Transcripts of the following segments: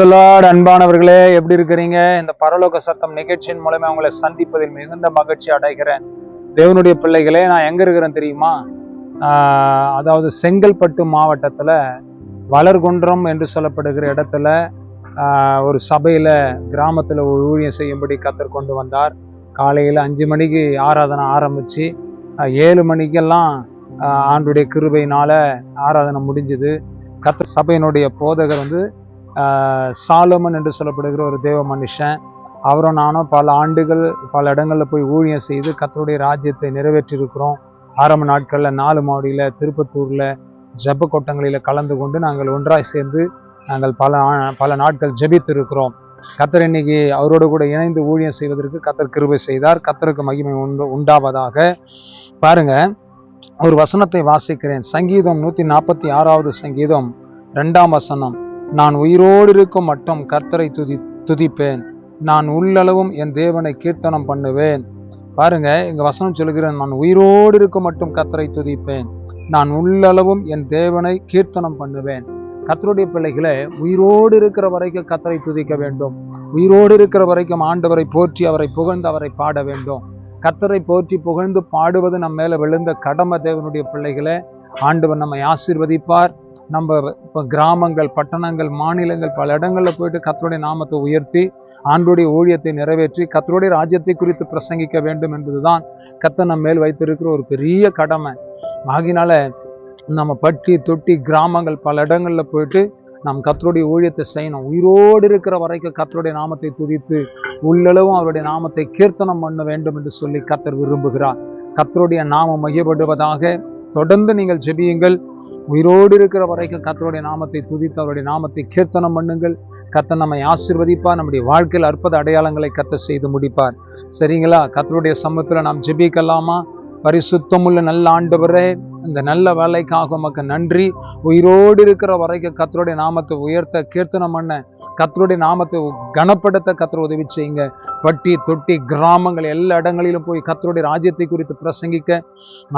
பிரைசலாட் அன்பானவர்களே எப்படி இருக்கிறீங்க? இந்த பரலோக சத்தம் நிகழ்ச்சியின் மூலமே உங்களை சந்திப்பதில் மிகுந்த மகிழ்ச்சி அடைகிறேன். தேவனுடைய பிள்ளைகளே நான் எங்க இருக்கிறேன் தெரியுமா? அதாவது செங்கல்பட்டு மாவட்டத்தில் வளர்குன்றம் என்று சொல்லப்படுகிற இடத்துல ஒரு சபையில் கிராமத்தில் ஒரு ஊழியம் செய்யும்படி கத்தர் கொண்டு வந்தார். காலையில் அஞ்சு மணிக்கு ஆராதனை ஆரம்பித்து ஏழு மணிக்கெல்லாம் ஆண்டுடைய கிருபையினால் ஆராதனை முடிஞ்சுது. கத்தர் சபையினுடைய போதகர் வந்து சாலோமன் என்று சொல்லப்படுகிற ஒரு தேவ மனுஷன். அவரும் நானும் பல ஆண்டுகள் பல இடங்களில் போய் ஊழியம் செய்து கத்தருடைய ராஜ்யத்தை நிறைவேற்றியிருக்கிறோம். ஆரம்ப நாட்களில் நாலு மாடியில் திருப்பத்தூரில் ஜப்ப கூட்டங்களில் கலந்து கொண்டு நாங்கள் ஒன்றாய் சேர்ந்து நாங்கள் பல பல நாட்கள் ஜெபித்திருக்கிறோம். கத்தர் இன்னைக்கு அவரோடு கூட இணைந்து ஊழியம் செய்வதற்கு கத்தர் கிருபை செய்தார். கத்தருக்கு மகிமை உண்டு உண்டாவதாக. பாருங்க ஒரு வசனத்தை வாசிக்கிறேன். சங்கீதம் நூற்றி நாற்பத்தி ஆறாவது சங்கீதம் ரெண்டாம் வசனம். நான் உயிரோடு இருக்கும் மட்டும் கர்த்தரை துதி துதிப்பேன். நான் உள்ளளவும் என் தேவனை கீர்த்தனம் பண்ணுவேன். பாருங்க இங்க வசனம் சொல்கிறேன் நான் உயிரோடு இருக்கும் மட்டும் கர்த்தரை துதிப்பேன். நான் உள்ளளவும் என் தேவனை கீர்த்தனம் பண்ணுவேன். கர்த்தருடைய பிள்ளைகளை உயிரோடு இருக்கிற வரைக்கும் கர்த்தரை துதிக்க வேண்டும். உயிரோடு இருக்கிற வரைக்கும் ஆண்டவரை போற்றி அவரை புகழ்ந்து அவரை பாட வேண்டும். கர்த்தரை போற்றி புகழ்ந்து பாடுவது நம்ம மேலே விழுந்த கடமை தேவனுடைய பிள்ளைகளை. ஆண்டவர் நம்மை ஆசீர்வதிப்பார். நம்ம இப்போ கிராமங்கள் பட்டணங்கள் மாநிலங்கள் பல இடங்களில் போயிட்டு கத்தருடைய நாமத்தை உயர்த்தி ஆண்டுடைய ஊழியத்தை நிறைவேற்றி கத்தருடைய ராஜ்யத்தை குறித்து பிரசங்கிக்க வேண்டும் என்பதுதான் கத்தை நம்ம மேல் வைத்திருக்கிற ஒரு பெரிய கடமை. ஆகினால நம்ம பட்டி தொட்டி கிராமங்கள் பல இடங்களில் போயிட்டு நாம் கத்தருடைய ஊழியத்தை செய்யணும். உயிரோடு இருக்கிற வரைக்கும் கத்தருடைய நாமத்தை துதித்து உள்ளளவும் அவருடைய நாமத்தை கீர்த்தனம் பண்ண வேண்டும் என்று சொல்லி கத்தர் விரும்புகிறார். கத்தருடைய நாமம் மையப்படுவதாக தொடர்ந்து நீங்கள் ஜெபியுங்கள். உயிரோடு இருக்கிற வரைக்கும் கத்தருடைய நாமத்தை துதித்து அவருடைய நாமத்தை கீர்த்தனம் பண்ணுங்கள். கத்த நம்மை ஆசிர்வதிப்பார் நம்முடைய வாழ்க்கையில் அற்புத அடையாளங்களை கத்த செய்து முடிப்பார். சரிங்களா? கத்தருடைய சமூகத்தில் நாம் ஜெபிக்கலாமா? பரிசுத்தமுள்ள நல்ல ஆண்டவரே இந்த நல்ல வேலைக்காக உமக்கு நன்றி. உயிரோடு இருக்கிற வரைக்கும் கத்தருடைய நாமத்தை உயர்த்த கீர்த்தனம் பண்ண கத்தருடைய நாமத்தை கனப்படுத்த கத்தர் உதவி செய்யுங்க. பட்டி தொட்டி கிராமங்கள் எல்லா இடங்களிலும் போய் கத்தருடைய ராஜ்யத்தை குறித்து பிரசங்கிக்க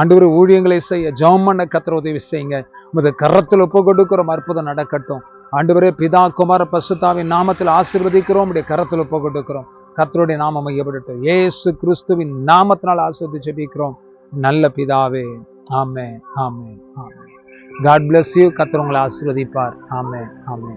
ஆண்டவர் ஊழியங்களை செய்ய ஜெபம் பண்ண கத்தர் உதவி செய்யுங்க. உமது கரத்தில் ஒப்பு கொடுக்கிறோம் அற்புதம் நடக்கட்டும். ஆண்டவரே பிதா குமார பசுத்தாவின் நாமத்தில் ஆசீர்வதிக்கிறோம் உடைய கரத்தில் ஒப்பு கொடுக்கிறோம். கத்தருடைய நாமம் மையப்படட்டும் ஏசு கிறிஸ்துவின் நாமத்தினால் ஆசீர்வதி ஜெபிக்கிறோம். நல்ல பிதாவே ஆமே ஆமே ஆமே காட் பிளஸ் யூ கத்தர் உங்களை ஆசீர்வதிப்பார். ஆமே ஆமே